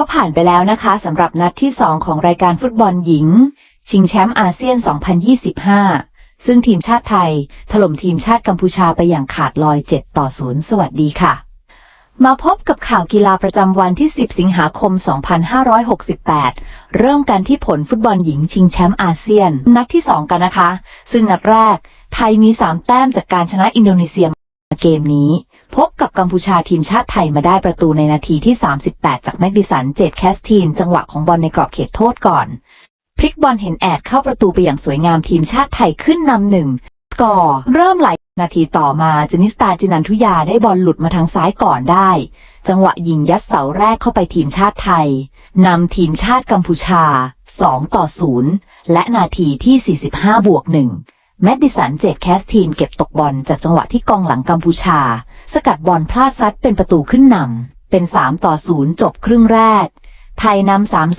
ก็ผ่านไปแล้วนะคะสำหรับนัดที่ 2 ของรายการฟุตบอลหญิง ชิงแชมป์อาเซียน 2025 ซึ่งทีมชาติไทย ถล่มทีมชาติกัมพูชาไปอย่างขาดลอย 7 ต่อ 0 สวัสดีค่ะ มาพบกับข่าวกีฬาประจำวันที่ 10 สิงหาคม 2568 เริ่มกันที่ผลฟุตบอลหญิงชิงแชมป์อาเซียน นัดที่ 2 กันนะคะ ซึ่งนัดแรก ไทยมี 3 แต้มจากการชนะอินโดนีเซีย เกมนี้ พบกับกัมพูชาทีมชาติไทยมาได้ประตูในนาทีที่ 38 จากแมกดิสันเจดแคสทีนจังหวะของบอลในกรอบเขตโทษก่อน พลิกบอลเห็นแอดเข้าประตูไปอย่างสวยงามทีมชาติไทยขึ้นนำหนึ่งสกอร์เริ่มไหลนาทีต่อมาจนิสตาจินันทุยาได้บอลหลุดมาทางซ้ายก่อนได้ จังหวะยิงยัดเสาแรกเข้าไปทีมชาติไทยนำทีมชาติกัมพูชา 2 ต่อ 0 และนาทีที่ 45 บวกหนึ่ง แมดดิสันเจดแคสทีมเก็บตกบอลจากจังหวะที่กองหลังกัมพูชา สกัดบอลพลาดซัดเป็นประตูขึ้นนำเป็น 3 ต่อ 0 จบครึ่งแรก ไทยนำ3 0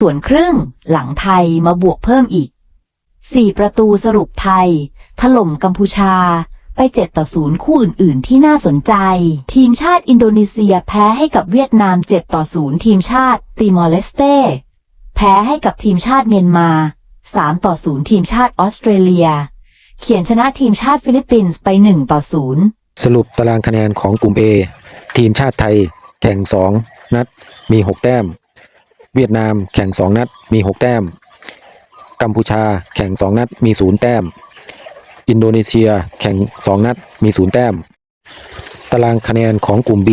ส่วนครึ่ง หลังไทยมาบวกเพิ่มอีก 4 ประตูสรุปไทย ถล่มกัมพูชาไป 7 ต่อ 0 คู่อื่น ๆ ที่น่าสนใจ ทีมชาติอินโดนีเซียแพ้ให้กับเวียดนาม 7 ต่อ 0 ทีมชาติติมอร์เลสเต้แพ้ให้กับทีมชาติเมียนมา 3 ต่อ 0 ทีมชาติออสเตรเลีย เขียนชนะทีมชาติฟิลิปปินส์ไป 1 ต่อ 0 สรุปตารางคะแนนของกลุ่ม A ทีมชาติไทย แข่ง 2 นัดมี 6 แต้ม เวียดนามแข่ง 2 นัดมี 6 แต้ม กัมพูชาแข่ง 2 นัดมี 0 แต้ม อินโดนีเซียแข่ง 2 นัดมี 0 แต้ม ตารางคะแนนของกลุ่ม B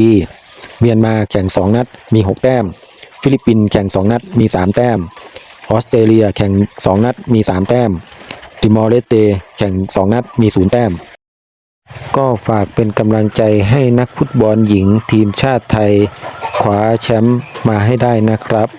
เมียนมาแข่ง 2 นัดมี 6 แต้ม ฟิลิปปินส์แข่ง 2 นัดมี 3 แต้ม ออสเตรเลียแข่ง 2 นัดมี 3 แต้มติมอร์เลสเตแข่ง 2 นัดมี 0 แต้ม ก็ฝากเป็นกำลังใจให้นักฟุตบอลหญิงทีมชาติไทยคว้าแชมป์มาให้ได้นะครับ